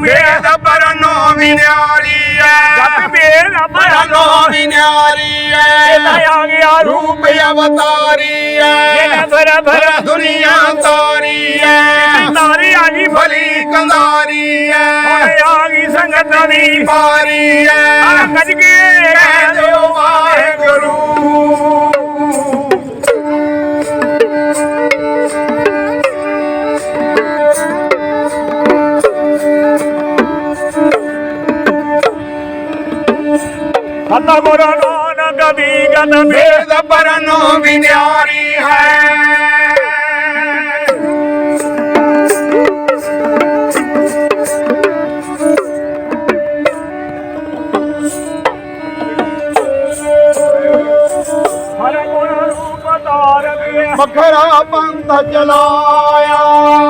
ਮੇਰਾ ਪਰਨੋ ਵਿਨਿਆਰੀ ਜੱਟ ਐ ਮੇਰਾ ਪਰਨੋ ਵਿਨਿਆਰੀ ਐ। ਇਹਦਾ ਆ ਗਿਆ ਰੂਪ। ਅਵਤਾਰੀ ਐ। ਭਰਾ ਭਰਾ ਦੁਨੀਆ ਤਾਰੀ ਐ। ਤਾਰੀ ਆ ਗਈ ਭਲੀ। ਕੰਦਾਰੀ ਐ। ਆ ਗਈ ਸੰਗਤਾਂ ਦੀ ਪਾਰੀ ਐ। ਗੱਜ ਕੇ ਕਹਿ ਦਿਓ ਵਾਹਿਗੁਰੂ। ਪਰਨੋ ਵਿਨਿਆਰੀ ਹੈ। ਹਰ ਗੁਣ ਰੂਪ ਤਾਰ ਕੇ ਮਖਰਾ ਪੰਥ ਚਲਾਇਆ।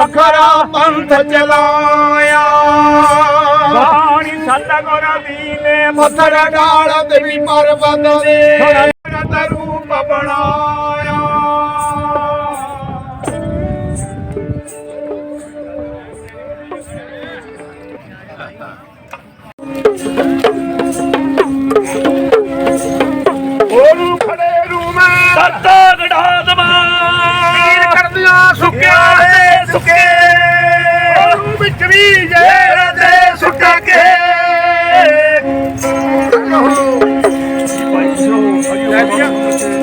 ਮਖਰਾ ਪੰਥ ਚਲਾਇਆ। ਬਾਣੀ ਸਤ ਗੁਰ ਦੀਨੇ ਮਥਰ ਡਾਲ ਤੇ ਵੀ ਪਰਬਤ ਦੇ ਰੂਪ ਬਣਾਇਆ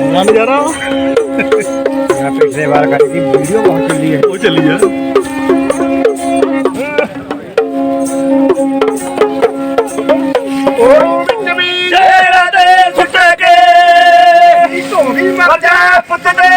ਰਮ ਜਰਾ ਮੈਂ ਪਿਛਲੇ ਵਾਰ ਕਰਕੇ ਵੀਡੀਓ ਬਹੁਤ ਚੱਲੀ ਹੈ। ਉਹ ਚੱਲੀ ਹੈ ਉਹਨੂੰ ਵਿੱਚ ਵੀ ਜੇਰ ਦੇ ਸੁੱਟ ਕੇ ਧੋਣੀ ਮਰ ਮੱਜਾ ਪੁੱਤ ਦੇ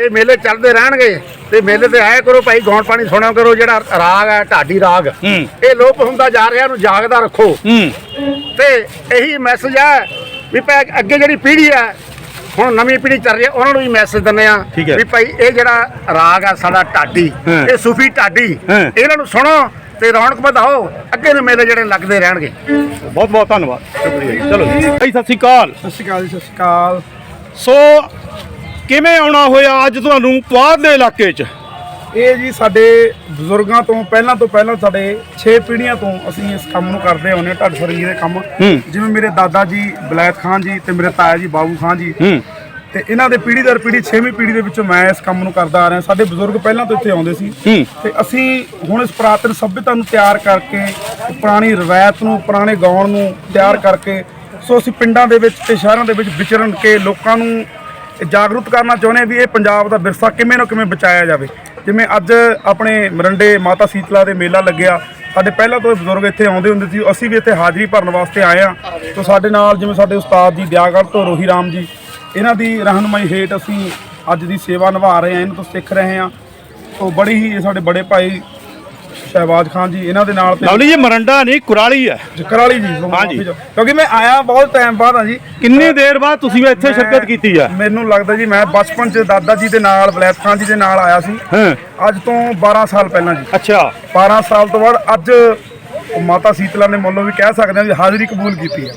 ਇਹ ਮੇਲੇ ਚੱਲਦੇ ਰਹਿਣਗੇ ਤੇ ਮੇਲੇ ਤੇ ਆਇਆ ਕਰੋ ਭਾਈ ਗੌਣ ਪਾਣੀ ਸੁਣਿਆ ਕਰੋ ਜਿਹੜਾ ਰਾਗ ਹੈ ਢਾਡੀ ਰਾਗ। ਇਹ ਲੋਪ ਹੁੰਦਾ ਜਾ ਰਿਹਾ ਨੂੰ ਜਾਗਦਾ ਰੱਖੋ। ਤੇ ਇਹੀ ਮੈਸੇਜ ਹੈ ਵੀ ਭੈ ਅੱਗੇ ਜਿਹੜੀ ਪੀੜ੍ਹੀ ਹੈ ਹੁਣ ਨਵੀਂ ਪੀੜ੍ਹੀ ਚੱਲ ਰਹੀ ਹੈ ਉਹਨਾਂ ਨੂੰ ਵੀ ਮੈਸੇਜ ਦਿੰਦੇ ਆ ਹੈ। ਵੀ ਭਾਈ ਇਹ ਜਿਹੜਾ ਰਾਗ ਆ ਸਾਡਾ ਢਾਡੀ ਹਾਂ। ਇਹ ਸੂਫੀ ਢਾਡੀ ਹਾਂ। ਇਹਨਾਂ ਨੂੰ ਸੁਣੋ ਤੇ ਰੌਣਕ ਵਧਾਓ ਅੱਗੇ ਨੂੰ ਮੇਲੇ ਜਿਹੜੇ ਲੱਗਦੇ ਰਹਿਣਗੇ। ਬਹੁਤ ਬਹੁਤ ਧੰਨਵਾਦ। ਸ਼ੁਕਰੀਆ ਚਲੋ ਜੀ। ਭਾਈ ਸਤਿ ਸ਼੍ਰੀ ਅਕਾਲ। ਸਤਿ ਸ਼੍ਰੀ ਅਕਾਲ ਜੀ ਸਤਿ ਸ਼੍ਰੀ ਅਕਾਲ। ਸੋ ਕਿਵੇਂ ਆਉਣਾ ਹੋਇਆ ਅੱਜ ਤੁਹਾਨੂੰ ਪੁਆਧ ਦੇ ਇਲਾਕੇ 'ਚ? ਇਹ ਜੀ ਸਾਡੇ ਬਜ਼ੁਰਗਾਂ ਤੋਂ ਪਹਿਲਾਂ ਤੋਂ ਪਹਿਲਾਂ ਸਾਡੇ 6 ਪੀੜ੍ਹੀਆਂ ਤੋਂ ਅਸੀਂ ਇਸ ਕੰਮ ਨੂੰ ਕਰਦੇ ਆਉਂਦੇ ਹਾਂ ਢੱਡ ਫਰੰਗੀ ਦੇ ਕੰਮ। ਜਿਵੇਂ ਮੇਰੇ ਦਾਦਾ ਜੀ ਬਲੈਤ ਖਾਨ ਜੀ ਤੇ ਮੇਰੇ ਤਾਇਆ ਜੀ ਬਾਬੂ ਖਾਨ ਜੀ। ਤੇ ਇਹਨਾਂ ਦੇ ਪੀੜ੍ਹੀ ਦਰ ਪੀੜ੍ਹੀ 6ਵੀਂ ਪੀੜ੍ਹੀ ਦੇ ਵਿੱਚੋਂ ਮੈਂ ਇਸ ਕੰਮ ਨੂੰ ਕਰਦਾ ਆ ਰਿਹਾ। ਸਾਡੇ ਬਜ਼ੁਰਗ ਪਹਿਲਾਂ ਤੋਂ ਇੱਥੇ ਆਉਂਦੇ ਸੀ। ਤੇ ਅਸੀਂ ਹੁਣ ਇਸ ਪੁਰਾਤਨ ਸਭਿਅਤਾ ਨੂੰ ਤਿਆਰ ਕਰਕੇ ਪੁਰਾਣੀ ਰਵਾਇਤ ਨੂੰ ਪੁਰਾਣੇ ਗਾਉਣ ਨੂੰ ਤਿਆਰ ਕਰਕੇ ਸੋ ਅਸੀਂ ਪਿੰਡਾਂ ਦੇ ਵਿੱਚ ਤੇ ਸ਼ਹਿਰਾਂ ਦੇ ਵਿੱਚ ਵਿਚਰਨ ਕੇ ਲੋਕਾਂ ਨੂੰ ਇਹ ਜਾਗਰੂਕ ਕਰਨਾ ਚਾਹੁੰਦੇ ਹਾਂ ਵੀ ਇਹ ਪੰਜਾਬ ਦਾ ਵਿਰਸਾ ਕਿਵੇਂ ਨਾ ਕਿਵੇਂ ਬਚਾਇਆ ਜਾਵੇ। ਜਿਵੇਂ ਅੱਜ ਆਪਣੇ ਮਰੰਡੇ ਮਾਤਾ ਸੀਤਲਾ ਦੇ ਮੇਲਾ ਲੱਗਿਆ। ਸਾਡੇ ਪਹਿਲਾਂ ਤੋਂ ਬਜ਼ੁਰਗ ਇੱਥੇ ਆਉਂਦੇ ਹੁੰਦੇ ਸੀ, ਅਸੀਂ ਵੀ ਇੱਥੇ ਹਾਜ਼ਰੀ ਭਰਨ ਵਾਸਤੇ ਆਏ ਆ ਤੋਂ ਸਾਡੇ ਨਾਲ ਜਿਵੇਂ ਸਾਡੇ ਉਸਤਾਦ ਜੀ ਦਿਆਗੜ੍ਹ ਤੋਂ ਰੋਹੀ ਰਾਮ ਜੀ, ਇਹਨਾਂ ਦੀ ਰਹਿਨੁਮਾਈ ਹੇਠ ਅਸੀਂ ਅੱਜ ਦੀ ਸੇਵਾ ਨਿਭਾ ਰਹੇ ਹਾਂ, ਇਹਨਾਂ ਤੋਂ ਸਿੱਖ ਰਹੇ ਹਾਂ। ਤੋਂ ਬੜੀ ਹੀ ਸਾਡੇ ਬੜੇ ਭਾਈ ਸ਼ਹਿਬਾਜ਼ ਖਾਨ ਜੀ ਇਹਨਾਂ ਦੇ ਨਾਲ ਤੇ ਲਵਲੀ ਜੀ ਮਰੰਡਾ ਨਹੀਂ ਕੁਰਾਲੀ ਹੈ। ਜਕਰਾਲੀ ਜੀ। ਮਾਫ਼ੀ ਚਾਹੋ। ਕਿਉਂਕਿ ਮੈਂ ਆਇਆ ਬਹੁਤ ਟਾਈਮ ਬਾਅਦ ਆ ਜੀ। ਕਿੰਨੀ ਦੇਰ ਬਾਅਦ ਤੁਸੀਂ ਇੱਥੇ ਸ਼ਿਰਕਤ ਕੀਤੀ ਹੈ ਮੈਨੂੰ ਲੱਗਦਾ ਜੀ ਮੈਂ ਬਚਪਨ 'ਚ ਦਾਦਾ ਜੀ ਦੇ ਨਾਲ ਬਲੈਤ ਖਾਨ ਜੀ ਦੇ ਨਾਲ ਆਇਆ ਸੀ। ਹਾਂ। ਅੱਜ ਤੋਂ 12 ਸਾਲ ਪਹਿਲਾਂ ਜੀ। ਅੱਛਾ। 12 ਸਾਲ ਤੋਂ ਬਾਅਦ ਅੱਜ ਉਹ ਮਾਤਾ ਸੀਤਲਾ ਨੇ ਮੁੱਲੋਂ ਵੀ ਕਹਿ ਸਕਦੇ ਹਾਂ ਵੀ ਹਾਜ਼ਰੀ ਕਬੂਲ ਕੀਤੀ ਹੈ।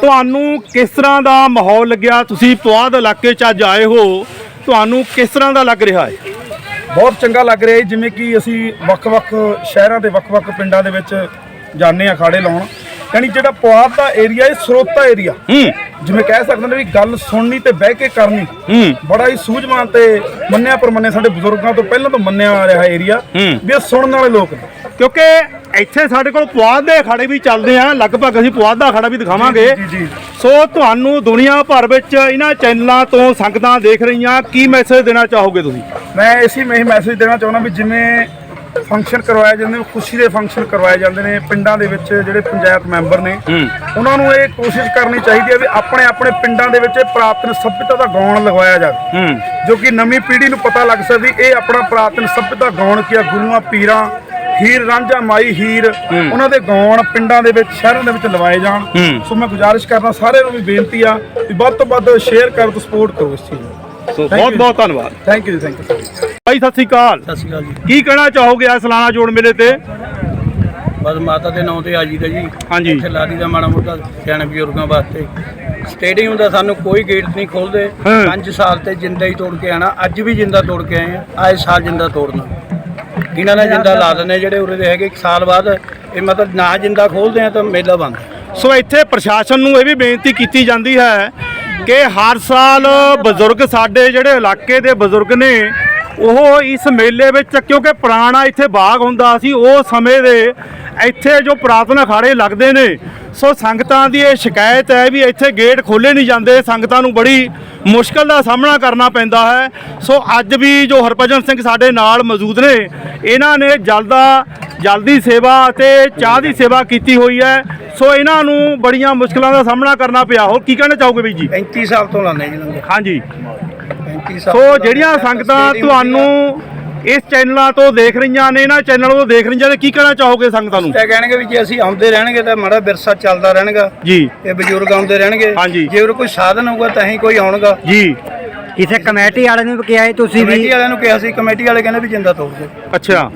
ਤੁਹਾਨੂੰ ਕਿਸ ਤਰ੍ਹਾਂ ਦਾ ਮਾਹੌਲ ਲੱਗਿਆ? ਤੁਸੀਂ ਪੁਆਧ ਇਲਾਕੇ 'ਚ ਅੱਜ ਆਏ ਹੋ। ਤੁਹਾਨੂੰ ਕਿਸ ਤਰ੍ਹਾਂ ਦਾ ਲੱਗ ਰਿਹਾ ਹੈ? ਬਹੁਤ ਚੰਗਾ ਲੱਗ ਰਿਹਾ ਜੀ ਜਿਵੇਂ ਕਿ ਅਸੀਂ ਵੱਖ-ਵੱਖ ਸ਼ਹਿਰਾਂ ਦੇ ਵੱਖ-ਵੱਖ ਪਿੰਡਾਂ ਦੇ ਵਿੱਚ ਜਾਂਦੇ ਆ ਖਾੜੇ ਲਾਉਣ। ਯਾਨੀ ਜਿਹੜਾ ਪੁਆਧ ਦਾ ਏਰੀਆ ਇਹ ਸਰੋਤਾ ਏਰੀਆ ਹੂੰ। ਜਿਵੇਂ ਕਹਿ ਸਕਦੇ ਨੇ ਵੀ ਗੱਲ ਸੁਣਨੀ ਤੇ ਬਹਿ ਕੇ ਕਰਨੀ। ਹੂੰ। ਬੜਾ ਹੀ ਸੂਝਵਾਨ ਤੇ ਮੰਨਿਆ ਪਰਮੰਨਿਆ ਸਾਡੇ ਬਜ਼ੁਰਗਾਂ ਤੋਂ ਪਹਿਲਾਂ ਤੋਂ ਮੰਨਿਆ ਆ ਰਿਹਾ ਏਰੀਆ। ਵੀ ਇਹ ਸੁਣਨ ਵਾਲੇ ਲੋਕ ਕਿਉਂਕਿ ਇੱਥੇ ਸਾਡੇ ਕੋਲ ਪੁਆਧ ਦੇ ਅਖਾੜੇ ਵੀ ਚੱਲਦੇ ਆ ਲਗਭਗ ਅਸੀਂ ਪੁਆਧ ਦਾ ਅਖਾੜਾ ਵੀ ਦਿਖਾਵਾਂਗੇ। ਜੀ, ਜੀ, ਜੀ। ਸੋ ਤੁਹਾਨੂੰ ਦੁਨੀਆ ਭਰ ਵਿੱਚ ਇਹਨਾਂ ਚੈਨਲਾਂ ਤੋਂ ਸੰਗਤਾਂ ਦੇਖ ਰਹੀਆਂ ਕੀ ਮੈਸੇਜ ਦੇਣਾ ਚਾਹੋਗੇ ਤੁਸੀਂ? ਮੈਂ ਇਸੇ ਮੈਂ ਮੈਸੇਜ ਦੇਣਾ ਚਾਹੁੰਦਾ ਵੀ ਜਿਵੇਂ ਫੰਕਸ਼ਨ ਕਰਵਾਏ ਜਾਂਦੇ ਨੇ ਖੁਸ਼ੀ ਦੇ ਫੰਕਸ਼ਨ ਕਰਵਾਏ ਜਾਂਦੇ ਨੇ ਪਿੰਡਾਂ ਦੇ ਵਿੱਚ ਜਿਹੜੇ ਪੰਚਾਇਤ ਮੈਂਬਰ ਨੇ। ਉਹਨਾਂ ਨੂੰ ਇਹ ਕੋਸ਼ਿਸ਼ ਕਰਨੀ ਚਾਹੀਦੀ ਹੈ ਵੀ ਆਪਣੇ ਆਪਣੇ ਪਿੰਡਾਂ ਦੇ ਵਿੱਚ ਪੁਰਾਤਨ ਸਭਿਅਤਾ ਦਾ ਗਾਉਣ ਲਗਵਾਇਆ ਜਾਵੇ। ਜੋ ਕਿ ਨਵੀਂ ਪੀੜ੍ਹੀ ਨੂੰ ਪਤਾ ਲੱਗ ਸਕੇ ਵੀ ਇਹ ਆਪਣਾ ਪੁਰਾਤਨ ਸਭਿਅਤਾ ਗਾਉਣ ਕੀ ਆ ਗੁਰੂਆਂ ਪੀਰਾਂ ਹੀਰ ਰਾਂਝਾ ਮਾਈ ਹੀਰ ਉਹਨਾਂ ਦੇ ਗਾਉਣ ਪਿੰਡਾਂ ਦੇ ਵਿੱਚ ਸ਼ਹਿਰਾਂ ਦੇ ਵਿੱਚ ਲਵਾਏ ਜਾਣ। ਸੋ ਮੈਂ ਗੁਜ਼ਾਰਿਸ਼ ਕਰਦਾ ਸਾਰਿਆਂ ਨੂੰ ਵੀ ਬੇਨਤੀ ਆ ਵੀ ਵੱਧ ਤੋਂ ਵੱਧ ਸ਼ੇਅਰ ਕਰੋ ਤੇ ਸਪੋਰਟ ਕਰੋ ਇਸ ਚੀਜ਼ ਨੂੰ। ਸੋ ਬਹੁਤ. ਬਹੁਤ ਧੰਨਵਾਦ। ਥੈਂਕ ਯੂ ਥੈਂਕ ਯੂ ਭਾਈ ਸਤਿ ਸ੍ਰੀ ਅਕਾਲ। ਸਤਿ ਸ਼੍ਰੀ ਅਕਾਲ ਜੀ। ਕੀ ਕਹਿਣਾ ਚਾਹੋਗੇ ਆ ਸਲਾਨਾ ਜੋੜ ਮੇਲੇ ਤੇ? ਬਸ ਮਾਤਾ ਦੇ ਨਾਂ ਤੇ ਆ ਜੀ ਦਾ ਜੀ। ਹਾਂਜੀ। ਇੱਥੇ ਲਾਦੀ ਦਾ ਮਾੜਾ ਮੋਟਾ ਸਿਆਣੇ ਬਜ਼ੁਰਗਾਂ ਵਾਸਤੇ। ਸਟੇਡੀਅਮ ਦਾ ਸਾਨੂੰ ਕੋਈ ਗੇਟ ਨਹੀਂ ਖੋਲਦੇ। ਹਾਂ। 5 ਸਾਲ ਤੇ ਜਿੰਦਾ ਹੀ ਤੋੜ ਕੇ ਆਣਾ ਅੱਜ ਵੀ ਜਿੰਦਾ ਤੋੜ ਕੇ ਆਏ ਆ। ਆਏ ਸਾਲ ਜਿੰਦਾ ਤੋੜਨਾ। ਇਹਨਾਂ ਨੇ ਜਿੰਦਾ ਲਾ ਦਿੰਦੇ ਜਿਹੜੇ ਉਰੇ ਦੇ ਹੈਗੇ। ਇੱਕ ਸਾਲ ਬਾਅਦ ਇਹ ਮਤਲਬ ਨਾ ਜਿੰਦਾ ਖੋਲਦੇ ਆ ਤਾਂ ਮੇਲਾ ਬੰਦ। ਸੋ ਇੱਥੇ ਪ੍ਰਸ਼ਾਸਨ ਨੂੰ ਇਹ ਵੀ ਬੇਨਤੀ ਕੀਤੀ ਜਾਂਦੀ ਹੈ ਕਿ ਹਰ ਸਾਲ ਬਜ਼ੁਰਗ ਸਾਡੇ ਜਿਹੜੇ ਇਲਾਕੇ ਦੇ ਬਜ਼ੁਰਗ ਨੇ, ਉਹ ਇਸ ਮੇਲੇ ਵਿੱਚ ਕਿਉਂਕਿ ਪੁਰਾਣਾ ਇੱਥੇ ਬਾਗ ਹੁੰਦਾ ਸੀ, ਉਹ ਸਮੇਂ ਦੇ ਇੱਥੇ ਜੋ ਪੁਰਾਤਨ ਅਖਾੜੇ ਲੱਗਦੇ ਨੇ, ਸੋ ਸੰਗਤਾਂ ਦੀ ਇਹ ਸ਼ਿਕਾਇਤ ਹੈ ਵੀ ਇੱਥੇ ਗੇਟ ਖੋਲੇ ਨਹੀਂ ਜਾਂਦੇ, ਸੰਗਤਾਂ ਨੂੰ ਬੜੀ ਮੁਸ਼ਕਲ ਦਾ ਸਾਹਮਣਾ ਕਰਨਾ ਪੈਂਦਾ ਹੈ। ਸੋ ਅੱਜ ਵੀ ਜੋ ਹਰਭਜਨ ਸਿੰਘ ਸਾਡੇ ਨਾਲ ਮੌਜੂਦ ਨੇ, ਇਹਨਾਂ ਨੇ ਜਲਦਾ, ਜਲਦੀ ਸੇਵਾ ਅਤੇ ਚਾਹ ਦੀ ਸੇਵਾ ਕੀਤੀ ਹੋਈ ਹੈ। ਸੋ ਇਹਨਾਂ ਨੂੰ ਬੜੀਆਂ ਮੁਸ਼ਕਲਾਂ ਦਾ ਸਾਹਮਣਾ ਕਰਨਾ ਪਿਆ। ਹੋਰ ਕੀ ਕਹਿਣਾ ਚਾਹੋਗੇ ਵੀ ਜੀ? 35 ਸਾਲ ਤੋਂ ਲਾਉਂਦੇ ਜੀ ਲੰਗਰ ਹਾਂਜੀ। 35 ਸਾਲ ਸੋ ਜਿਹੜੀਆਂ ਸੰਗਤਾਂ ਤੁਹਾਨੂੰ ਇਸ ਚੈਨਲਾਂ ਤੋਂ ਦੇਖ ਰਹੀਆਂ ਨੇ ਇਹਨਾਂ ਚੈਨਲਾਂ ਤੋਂ ਦੇਖ ਰਹੀਆਂ ਨੇ ਕੀ ਕਹਿਣਾ ਚਾਹੋਗੇ ਸੰਗਤਾਂ ਨੂੰ? ਤੇ ਕਹਿਣਗੇ ਵੀ ਜੇ ਅਸੀਂ ਆਉਂਦੇ ਰਹਿਣਗੇ ਤਾਂ ਮਾੜਾ ਵਿਰਸਾ ਚੱਲਦਾ ਰਹਿਣਗਾ। ਜੀ। ਇਹ ਬਜ਼ੁਰਗ ਆਉਂਦੇ ਰਹਿਣਗੇ। ਹਾਂਜੀ। ਜੇ ਉਹ ਕੋਈ ਸਾਧਨ ਹੋਊਗਾ ਤਾਂ ਹੀ ਕੋਈ ਆਉਣਗਾ। ਜੀ। ਇਥੇ ਕਮੇਟੀ ਵਾਲੇ ਨੂੰ ਵੀ ਕਿਹਾ ਤੁਸੀਂ ਕਮੇਟੀ ਵੀ ਵਾਲਿਆਂ ਨੂੰ ਕਿਹਾ ਸੀ ਕਮੇਟੀ ਵਾਲੇ ਕਹਿੰਦੇ ਵੀ ਜਿੰਦਾ ਤੋੜ ਦਿਓ। ਅੱਛਾ।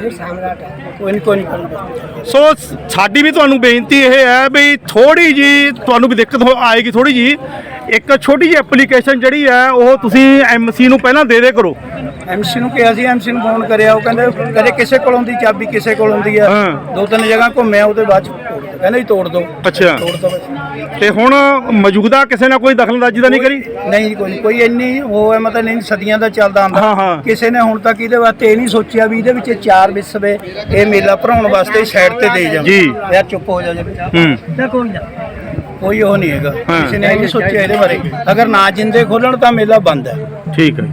ਕੋਈ ਨਹੀਂ ਕੋਈ ਨਹੀਂ ਕਰੂਗਾ ਸੋ ਸਾਡੀ ਵੀ ਤੁਹਾਨੂੰ ਬੇਨਤੀ ਇਹ ਹੈ ਵੀ ਥੋੜੀ ਜੀ ਤੁਹਾਨੂੰ ਵੀ ਦਿੱਕਤ ਹੋ- ਆਏਗੀ ਥੋੜੀ ਜੀ ਇੱਕ ਛੋਟੀ ਜਿਹੀ ਐਪਲੀਕੇਸ਼ਨ ਜਿਹੜੀ ਹੈ ਉਹ ਤੁਸੀਂ ਐਮਸੀ ਨੂੰ ਪਹਿਲਾਂ ਦੇ ਦੇ ਕਰੋ। ਐਮਸੀ ਨੂੰ ਕਿਹਾ ਸੀ ਐਮਸੀ ਨੂੰ ਫੋਨ ਕਰਿਆ। ਉਹ ਕਹਿੰਦੇ ਕਦੇ ਕਿਸੇ ਕੋਲ ਹੁੰਦੀ ਚਾਬੀ ਕਿਸੇ ਕੋਲ ਹੁੰਦੀ ਆ। ਹਾਂ। ਦੋ ਤਿੰਨ ਜਗ੍ਹਾ ਘੁੰਮਿਆ ਉਹਦੇ ਬਾਅਦ ਚ ਤੋੜ ਕਹਿੰਦੇ ਜੀ ਤੋੜ ਦਿਓ ਅੱਛਾ। ਤੋੜ ਬਸ। ਤੇ ਹੁਣ ਮੌਜੂਦਾ ਕਿਸੇ ਨੇ ਕੋਈ ਦਖਲਅੰਦਾਜ਼ੀ ਤਾਂ ਨਹੀਂ ਕਰੀ? ਨਹੀਂ ਜੀ, ਕੋਈ ਨਹੀਂ। ਕੋਈ ਇੰਨੀ ਉਹ ਹੈ ਮਤਲਬ ਨਹੀਂ ਸਦੀਆਂ ਦਾ ਚੱਲਦਾ ਹਾਂ, ਆਂਦਾ। ਕਿਸੇ ਨੇ ਹੁਣ ਤੱਕ ਇਹਦੇ ਵਾਸਤੇ ਇਹ ਨਹੀਂ ਸੋਚਿਆ ਵੀ ਇਹਦੇ ਵਿੱਚ ਚਾਰ ਵਿਸਵੇ ਇਹ ਮੇਲਾ ਭਰਾਉਣ ਵਾਸਤੇ ਸਾਈਡ ਤੇ ਦੇ ਜਾਣ ਜੀ। ਯਾਰ ਚੁੱਪ ਹੋ ਜਾ ਜੀ। ਹੂੰ। ਕੋਈ ਉਹ ਨਹੀਂ ਹੈਗਾ। ਕਿਸੇ ਨੇ ਇਹ ਨਹੀਂ ਸੋਚਿਆ ਇਹਦੇ ਬਾਰੇ ਅਗਰ ਨਾ ਜਿੰਦੇ ਖੋਲਣ ਤਾਂ ਮੇਲਾ ਬੰਦ ਹੈ ਠੀਕ ਹੈ।